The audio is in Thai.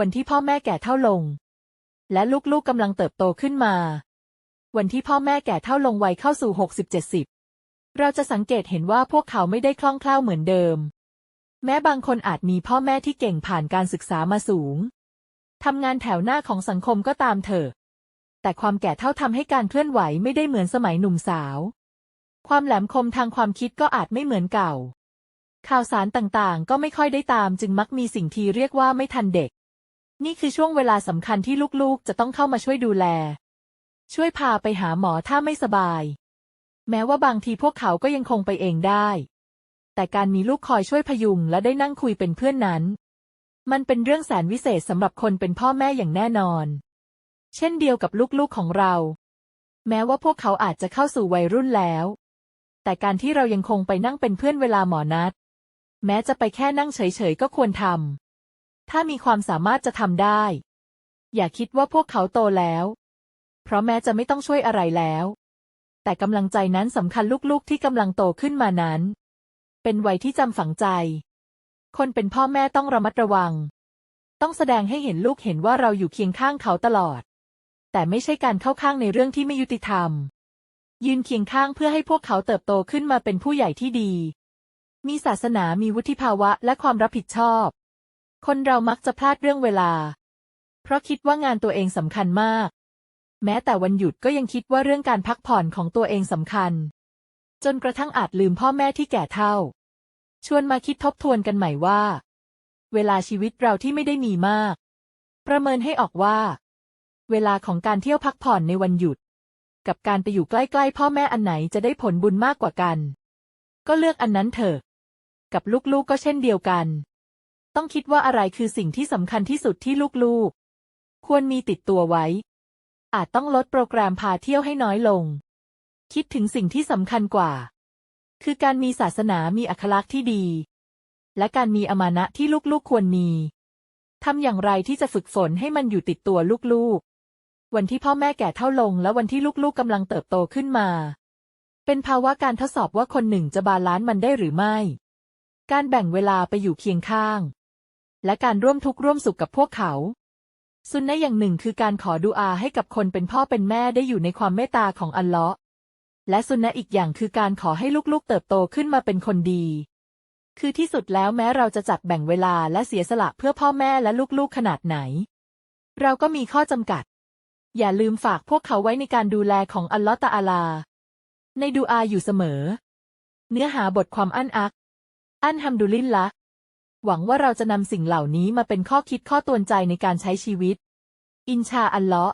วันที่พ่อแม่แก่เท่าลง และลูกๆกำลังเติบโตขึ้นมา วันที่พ่อแม่แก่เท่าลงวัยเข้าสู่หกสิบเจ็ดสิบเราจะสังเกตเห็นว่าพวกเขาไม่ได้คล่องแคล่วเหมือนเดิม แม้บางคนอาจมีพ่อแม่ที่เก่งผ่านการศึกษามาสูงทำงานแถวหน้าของสังคมก็ตามเถอะ แต่ความแก่เท่าทำให้การเคลื่อนไหวไม่ได้เหมือนสมัยหนุ่มสาว ความแหลมคมทางความคิดก็อาจไม่เหมือนเก่า ข่าวสารต่างๆ ก็ไม่ค่อยได้ตามจึงมักมีสิ่งที่เรียกว่าไม่ทันเด็ก นี่คือช่วงเวลาสำคัญที่ลูกๆ จะต้องเข้ามาช่วยดูแล ช่วยพาไปหาหมอถ้าไม่สบาย แม้ว่าบางทีพวกเขาก็ยังคงไปเองได้ แต่การมีลูกคอยช่วยพยุงและได้นั่งคุยเป็นเพื่อนนั้น มันเป็นเรื่องแสนวิเศษสำหรับคนเป็นพ่อแม่อย่างแน่นอน เช่นเดียวกับลูกๆของเรา แม้ว่าพวกเขาอาจจะเข้าสู่วัยรุ่นแล้ว แต่การที่เรายังคงไปนั่งเป็นเพื่อนเวลาหมอนัด แม้จะไปแค่นั่งเฉยๆก็ควรทำ ถ้ามีความสามารถจะทำได้ อย่าคิดว่าพวกเขาโตแล้ว เพราะแม้จะไม่ต้องช่วยอะไรแล้ว แต่กำลังใจนั้นสำคัญลูกๆที่กำลังโตขึ้นมานั้น เป็นวัยที่จำฝังใจ คนเป็นพ่อแม่ต้องระมัดระวัง ต้องแสดงให้เห็นลูกเห็นว่าเราอยู่เคียงข้างเขาตลอด แต่ไม่ใช่การเข้าข้างในเรื่องที่ไม่ยุติธรรม ยืนเคียงข้างเพื่อให้พวกเขาเติบโตขึ้นมาเป็นผู้ใหญ่ที่ดี มีศาสนามีวุฒิภาวะและความรับผิดชอบ คนเรามักจะพลาดเรื่องเวลา เพราะคิดว่างานตัวเองสำคัญมาก แม้แต่วันหยุดก็ยังคิดว่าเรื่องการพักผ่อนของตัวเองสำคัญ จนกระทั่งอาจลืมพ่อแม่ที่แก่เฒ่า ชวนมาคิดทบทวนกันใหม่ว่า เวลาชีวิตเราที่ไม่ได้มีมาก ประเมินให้ออกว่า เวลาของการเที่ยวพักผ่อนในวันหยุด กับการไปอยู่ใกล้ๆ พ่อแม่อันไหนจะได้ผลบุญมากกว่ากัน ก็เลือกอันนั้นเถอะ กับลูกๆก็เช่นเดียวกัน ต้องคิดว่าอะไรคือสิ่งที่สำคัญที่สุดที่ลูกๆ ควรมีติดตัวไว้ อาจต้องลดโปรแกรมพาเที่ยวให้น้อยลง คิดถึงสิ่งที่สำคัญกว่า คือการมีศาสนามีอัคลักษณ์ที่ดี และการมีอมานะที่ลูกๆควรมีทำอย่างไรที่จะฝึกฝนให้มันอยู่ติดตัวลูกๆ วันที่พ่อแม่แก่เท่าลง และวันที่ลูกๆกำลังเติบโตขึ้นมา เป็นภาวะการทดสอบว่าคนหนึ่งจะบาลานซ์มันได้หรือไม่ การแบ่งเวลาไปอยู่เคียงข้าง และการร่วมทุกข์ร่วมสุขกับพวกเขา สุนนะอย่างหนึ่งคือการขอดุอาให้กับคนเป็นพ่อเป็นแม่ได้อยู่ในความเมตตาของอัลเลาะห์และสุนนะอีกอย่างคือการขอให้ลูกๆเติบโตขึ้นมาเป็นคนดี คือที่สุดแล้วแม้เราจะจัดแบ่งเวลาและเสียสละเพื่อพ่อแม่และลูกๆขนาดไหน เราก็มีข้อจำกัด อย่าลืมฝากพวกเขาไว้ในการดูแลของอัลลาะห์ตะอาลา ในดูอาอยู่เสมอ เนื้อหาบทความอั้นอัก อันฮัมดุลิลละ หวังว่าเราจะนำสิ่งเหล่านี้มาเป็นข้อคิดข้อตวนใจในการใช้ชีวิต อินชาอัลเลาะ